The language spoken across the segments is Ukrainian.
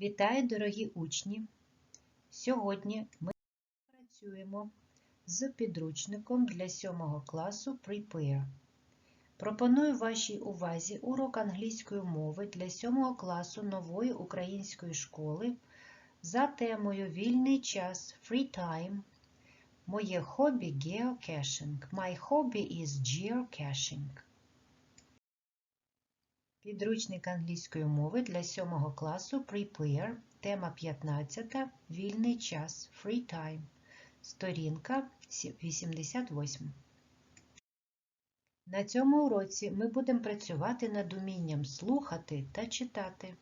Вітаю, дорогі учні! Сьогодні ми працюємо з підручником для 7 класу Prepare. Пропоную вашій увазі урок англійської мови для 7 класу нової української школи за темою Вільний час Free Time. Моє хобі geocaching. My hobby is geocaching. Підручник англійської мови для 7 класу Prepare, тема 15. Вільний час Free Time. Сторінка 88. На цьому уроці ми будемо працювати над умінням слухати та читати,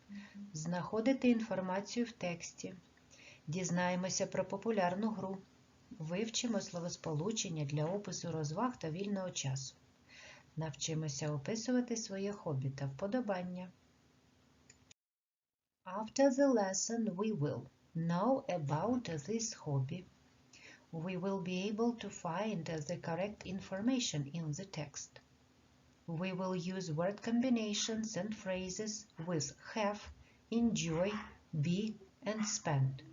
знаходити інформацію в тексті, дізнаємося про популярну гру, вивчимо словосполучення для опису розваг та вільного часу. Навчимося описувати своє хобі та вподобання. After the lesson we will know about this hobby. We will be able to find the correct information in the text. We will use word combinations and phrases with have, enjoy, be, and spend.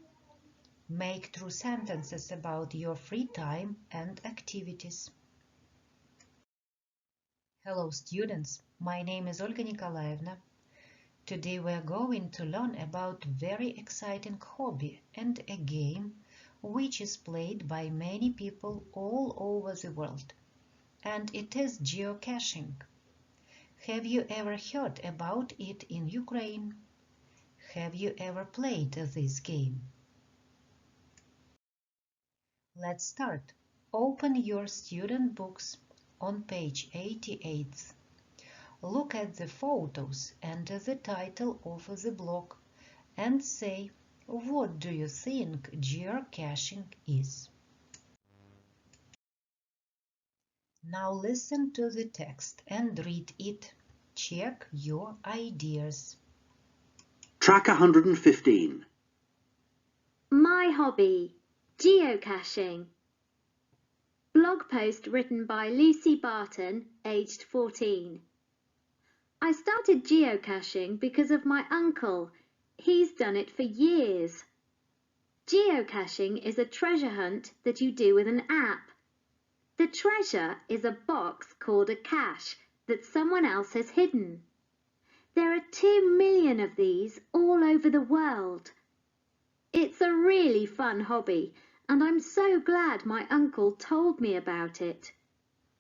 Make true sentences about your free time and activities. Hello students, my name is Olga Nikolaevna. Today we are going to learn about very exciting hobby and a game which is played by many people all over the world. And it is geocaching. Have you ever heard about it in Ukraine? Have you ever played this game? Let's start. Open your student books on page 88. Look at the photos and the title of the blog and say what do you think geocaching is? Now listen to the text and read it. Check your ideas. Track 115. My hobby, geocaching. Blog post written by Lucy Barton, aged 14. I started geocaching because of my uncle. He's done it for years. Geocaching is a treasure hunt that you do with an app. The treasure is a box called a cache that someone else has hidden. There are two million of these all over the world. It's a really fun hobby and I'm so glad my uncle told me about it.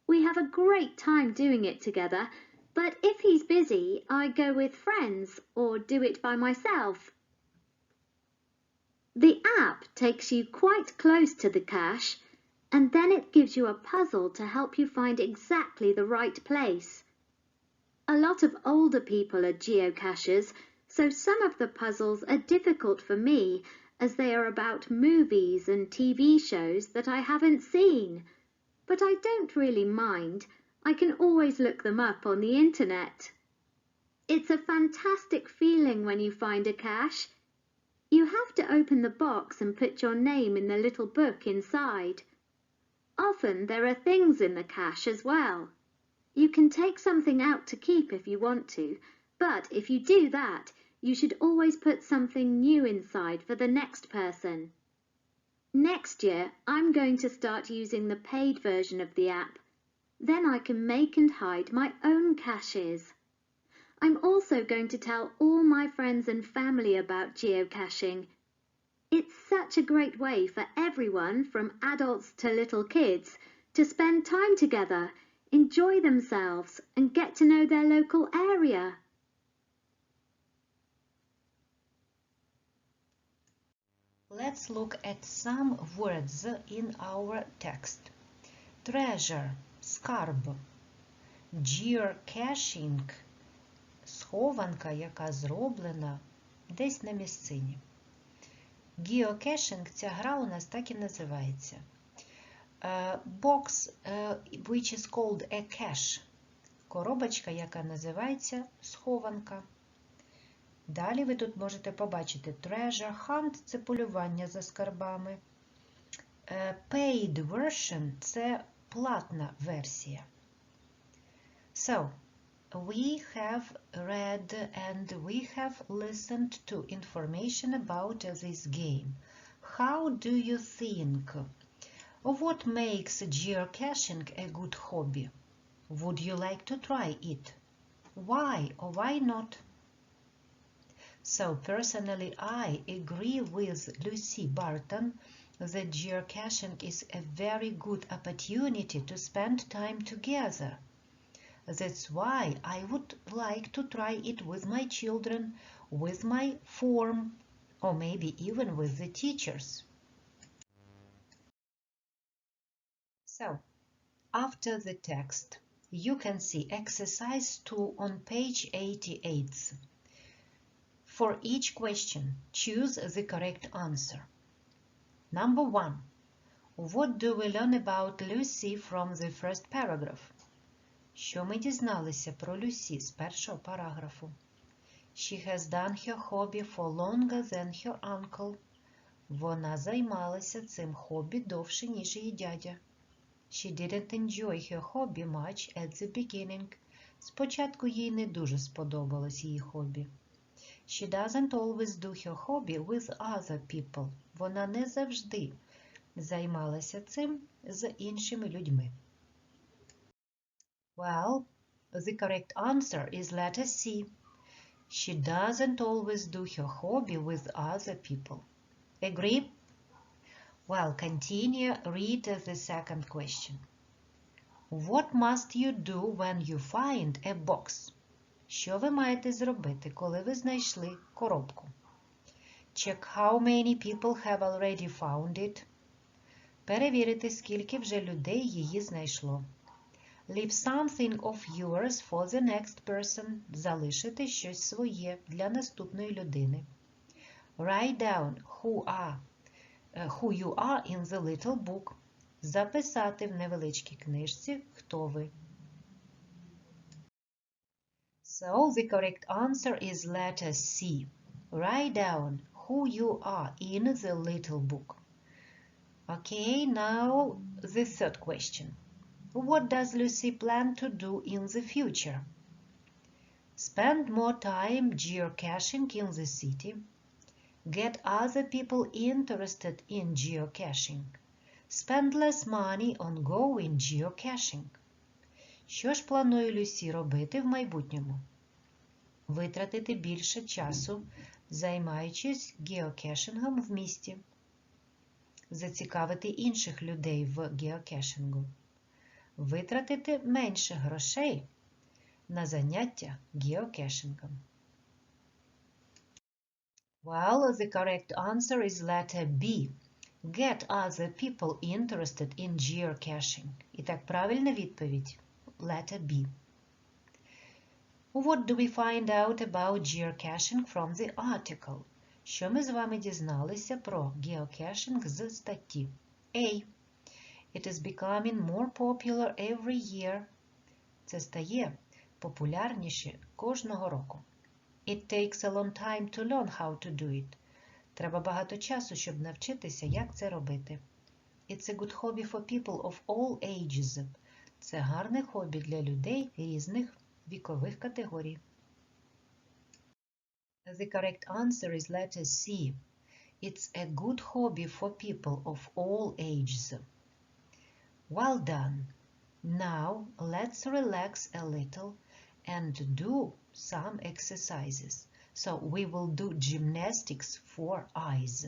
We have a great time doing it together, but if he's busy, I go with friends or do it by myself. The app takes you quite close to the cache and then it gives you a puzzle to help you find exactly the right place. A lot of older people are geocachers, so some of the puzzles are difficult for me as they are about movies and TV shows that I haven't seen. But I don't really mind. I can always look them up on the internet. It's a fantastic feeling when you find a cache. You have to open the box and put your name in the little book inside. Often there are things in the cache as well. You can take something out to keep if you want to, but if you do that, you should always put something new inside for the next person. Next year, I'm going to start using the paid version of the app. Then I can make and hide my own caches. I'm also going to tell all my friends and family about geocaching. It's such a great way for everyone, from adults to little kids, to spend time together, enjoy themselves, and get to know their local area. Let's look at some words in our text. Treasure – скарб. Geocaching – схованка, яка зроблена десь на місцині. Geocaching – ця гра у нас так і називається. Е, Box, е, which is called a cache. Коробочка, яка називається схованка. Далі ви тут можете побачити treasure hunt – це полювання за скарбами. Е, Paid version – це платна версія. So, we have read and we have listened to information about this game. How do you think? What makes geocaching a good hobby? Would you like to try it? Why or why not? So personally, I agree with Lucy Barton that geocaching is a very good opportunity to spend time together. That's why I would like to try it with my children, with my form, or maybe even with the teachers. So, after the text, you can see exercise 2 on page 88. For each question, choose the correct answer. Number 1. What do we learn about Lucy from the first paragraph? Що ми дізналися про Люсі з першого параграфу? She has done her hobby for longer than her uncle. Вона займалася цим хобі довше, ніж її дядя. She didn't enjoy her hobby much at the beginning. Спочатку їй не дуже сподобалось її хобі. She doesn't always do her hobby with other people. Вона не завжди займалася цим з іншими людьми. Well, the correct answer is letter C. She doesn't always do her hobby with other people. Agree? Well, continue, read the second question. What must you do when you find a box? Що ви маєте зробити, коли ви знайшли коробку? Check how many people have already found it. Перевірити, скільки вже людей її знайшло. Leave something of yours for the next person. Залишити щось своє для наступної людини. Write down who are, е, who you are in the little book. Записати в невеличкій книжці, хто ви. So the correct answer is letter C. Write down who you are in the little book. Okay, now the third question. What does Lucy plan to do in the future? Spend more time geocaching in the city. Get other people interested in geocaching. Spend less money on going geocaching. Що ж планує Люсі робити в майбутньому? Витратити більше часу, займаючись геокешингом в місті. Зацікавити інших людей в геокешингу. Витратити менше грошей на заняття геокешингом. Well, the correct answer is letter B. Get other people interested in geocaching. І так, правильна відповідь. Letter B. What do we find out about geocaching from the article? Що ми з вами дізналися про геокешинг з статті? A. It is becoming more popular every year. Це стає популярніше кожного року. It takes a long time to learn how to do it. Треба багато часу, щоб навчитися, як це робити. It's a good hobby for people of all ages. Це гарне хобі для людей різних вікових категорій. The correct answer is letter C. It's a good hobby for people of all ages. Well done. Now let's relax a little and do some exercises. So we will do gymnastics for eyes.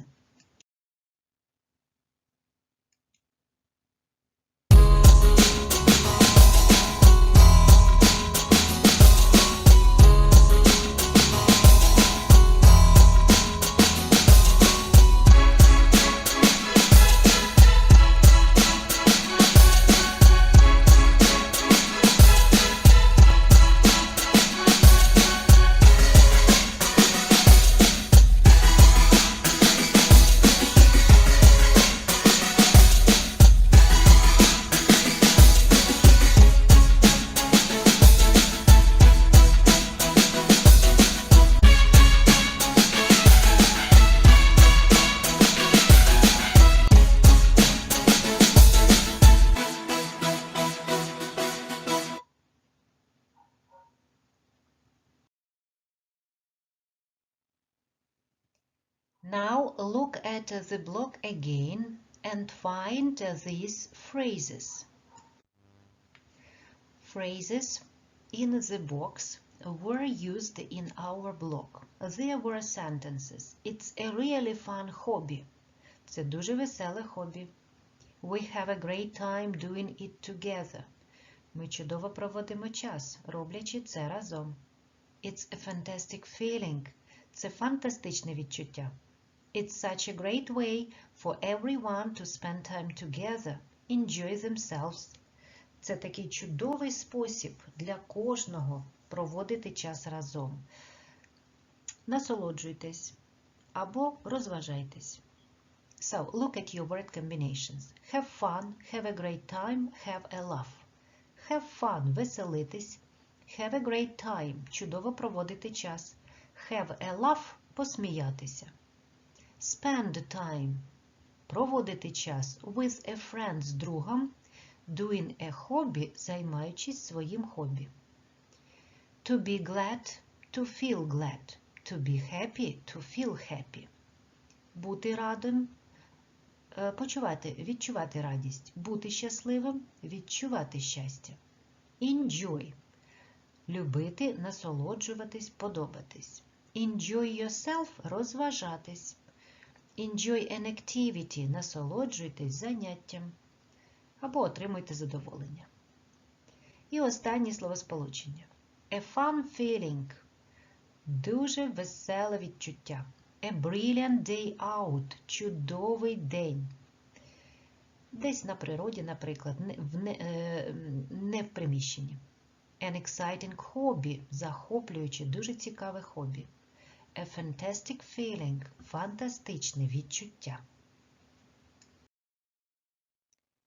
At the block again and find these phrases. Phrases in the box were used in our block. There were sentences. It's a really fun hobby. Це дуже веселе хобі. We have a great time doing it together. Ми чудово проводимо час, роблячи це разом. It's a fantastic feeling. Це фантастичне відчуття. It's such a great way for everyone to spend time together, enjoy themselves. Це такий чудовий спосіб для кожного проводити час разом. Насолоджуйтесь або розважайтесь. So, look at your word combinations. Have fun, have a great time, have a laugh. Have fun – веселитись. Have a great time – чудово проводити час. Have a laugh – посміятися. Spend time – проводити час with a friend з другом. Doing a hobby – займаючись своїм хобі. To be glad – to feel glad. To be happy – to feel happy. Бути радим – почувати, відчувати радість. Бути щасливим – відчувати щастя. Enjoy – любити, насолоджуватись, подобатись. Enjoy yourself – розважатись. Enjoy an activity – насолоджуйтесь заняттям. Або отримуйте задоволення. І останнє словосполучення. A fun feeling – дуже веселе відчуття. A brilliant day out – чудовий день. Десь на природі, наприклад, не в, в приміщенні. An exciting hobby – захоплююче, дуже цікаве хобі. A fantastic feeling – фантастичне відчуття.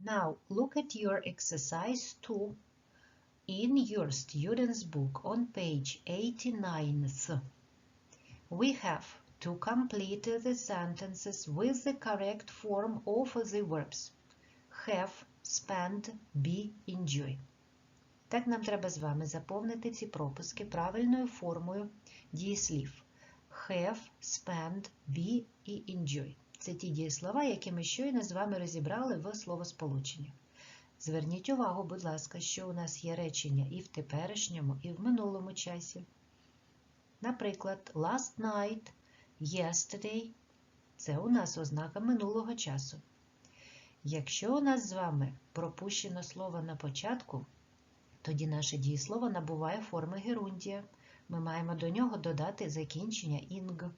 Now look at your exercise 2 in your student's book on page 89. We have to complete the sentences with the correct form of the verbs have, spend, be, enjoy. Так нам треба з вами заповнити ці пропуски правильною формою дієслів have, spend, be і enjoy. Це ті дієслова, які ми щойно з вами розібрали в словосполученні. Зверніть увагу, будь ласка, що у нас є речення і в теперішньому, і в минулому часі. Наприклад, last night, yesterday це у нас ознака минулого часу. Якщо у нас з вами пропущено слово на початку, тоді наше дієслово набуває форми герундія. Ми маємо до нього додати закінчення ing.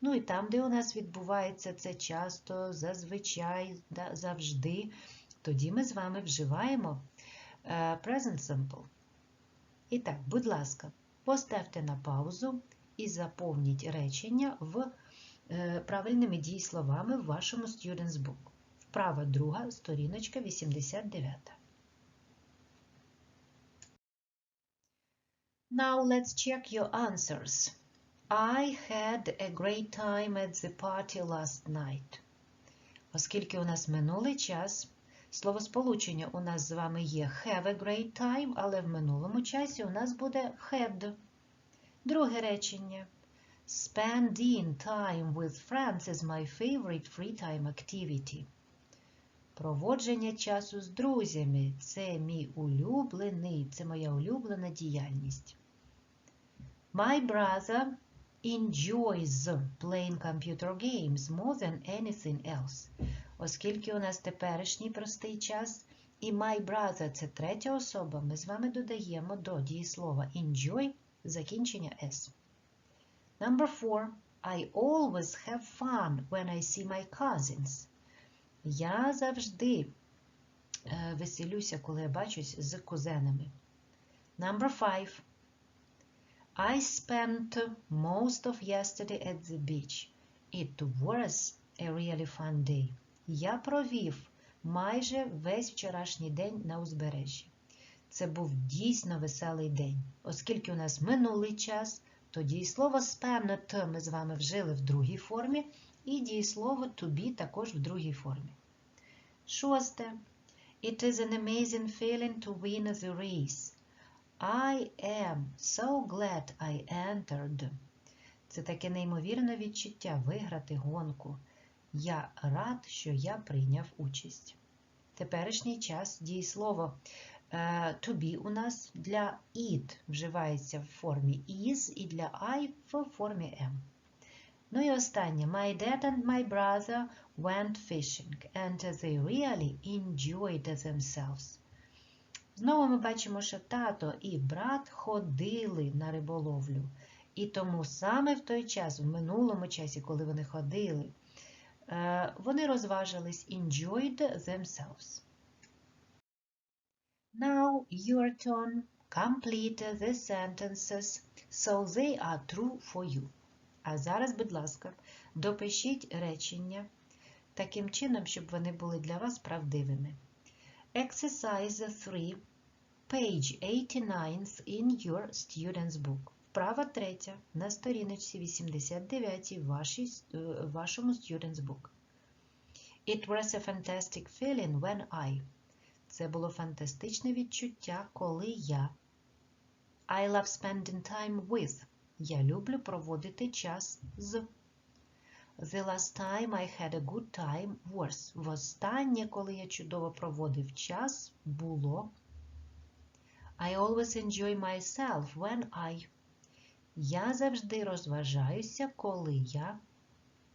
Ну і там, де у нас відбувається це часто, зазвичай, завжди, тоді ми з вами вживаємо present simple. І так, будь ласка, поставте на паузу і заповніть речення в правильними дієсловами в вашому Student's Book. Вправа друга, сторіночка 89. Now let's check your answers. I had a great time at the party last night. Оскільки у нас минулий час, словосполучення у нас з вами є have a great time, але в минулому часі у нас буде had. Друге речення. Spending time with friends is my favorite free time activity. Проводження часу з друзями це мій улюблений, це моя улюблена діяльність. My brother enjoys playing computer games more than anything else. Оскільки у нас теперішній простий час, і my brother це третя особа, ми з вами додаємо до дієслова enjoy закінчення S. Number four. I always have fun when I see my cousins. Я завжди веселюся, коли я бачусь з кузенами. Number five. I spent most of yesterday at the beach. It was a really fun day. Я провів майже весь вчорашній день на узбережжі. Це був дійсно веселий день. Оскільки у нас минулий час, то дієслово spent ми з вами вжили в другій формі, і дієслово to be також в другій формі. Шосте. It is an amazing feeling to win the race. I am so glad I entered. Це таке неймовірне відчуття виграти гонку. Я рад, що я прийняв участь. Теперішній час дієслово е, to be у нас для it вживається в формі is і для I в формі am. Ну і останнє. My dad and my brother went fishing and they really enjoyed themselves. Знову ми бачимо, що тато і брат ходили на риболовлю. І тому саме в той час, в минулому часі, коли вони ходили, е, вони розважились enjoyed themselves. Now your turn. Complete the sentences so they are true for you. А зараз, будь ласка, допишіть речення таким чином, щоб вони були для вас правдивими. Exercise 3, page 89 in your student's book. Вправа третя на сторіночці 89 в вашій, е, вашому student's book. It was a fantastic feeling when I. Це було фантастичне відчуття, коли я. I love spending time with. Я люблю проводити час з. The last time I had a good time was. Востаннє, коли я чудово проводив час, було. I always enjoy myself when I. Я завжди розважаюся, коли я.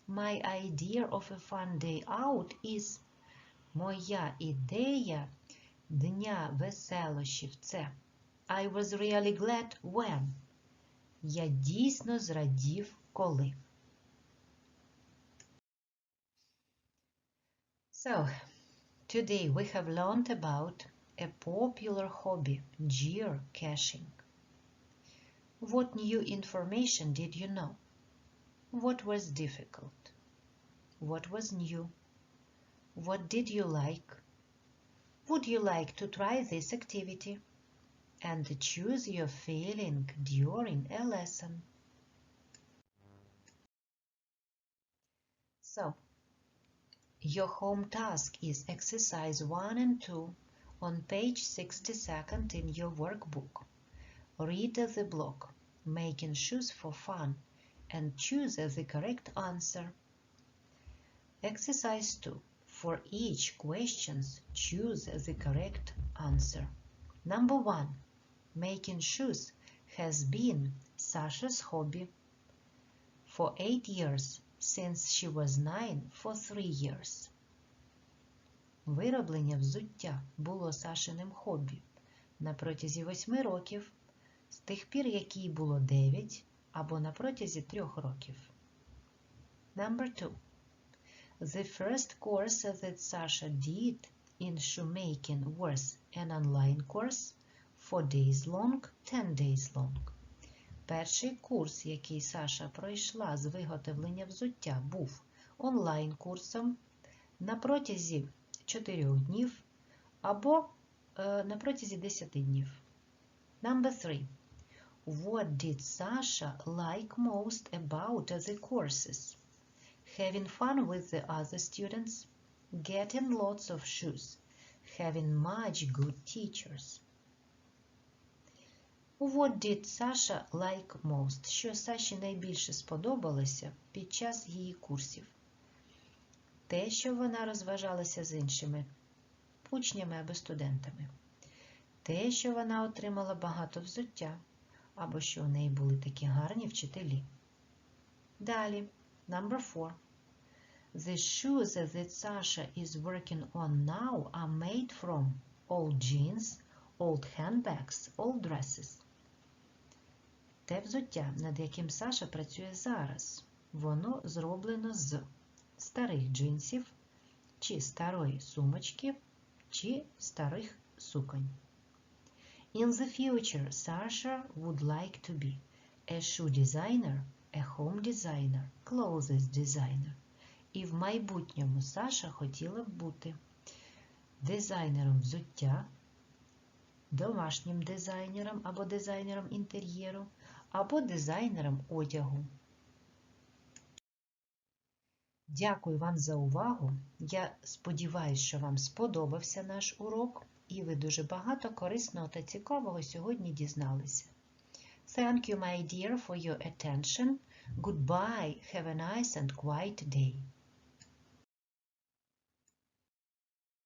My idea of a fun day out is. Моя ідея дня веселощів це. I was really glad when. Я дійсно зрадів, коли. So, today we have learned about a popular hobby, geocaching. What new information did you know? What was difficult? What was new? What did you like? Would you like to try this activity? And choose your feeling during a lesson. So, your home task is exercise 1 and 2 on page 62nd in your workbook. Read the block, making shoes for fun, and choose the correct answer. Exercise 2. For each question, choose the correct answer. Number 1. Making shoes has been Sasha's hobby. For 8 years, since she was 9 for 3 years. Вироблення взуття було Сашиним хобі на протязі 8 років, з тих пір, як їй було 9, або на протязі 3 років. Number 2. The first course that Sasha did in shoemaking was an online course, 4 days long, 10 days long. Перший курс, який Саша пройшла з виготовлення взуття, був онлайн-курсом на протязі 4 днів або е, на протязі 10 днів. Number 3. What did Sasha like most about the courses? Having fun with the other students, getting lots of shoes, having much good teachers. What did Sasha like most? Що Саші найбільше сподобалося під час її курсів? Те, що вона розважалася з іншими учнями або студентами. Те, що вона отримала багато взуття, або що у неї були такі гарні вчителі. Далі, number four. The shoes that Sasha is working on now are made from old jeans, old handbags, old dresses. Те взуття, над яким Саша працює зараз, воно зроблено з старих джинсів, чи старої сумочки, чи старих суконь. In the future, Sasha would like to be a shoe designer, a home designer, clothes designer. І в майбутньому Саша хотіла б бути дизайнером взуття, домашнім дизайнером або дизайнером інтер'єру, або дизайнером одягу. Дякую вам за увагу. Я сподіваюся, що вам сподобався наш урок, і ви дуже багато корисного та цікавого сьогодні дізналися. Thank you, my dear, for your attention. Goodbye, have a nice and quiet day.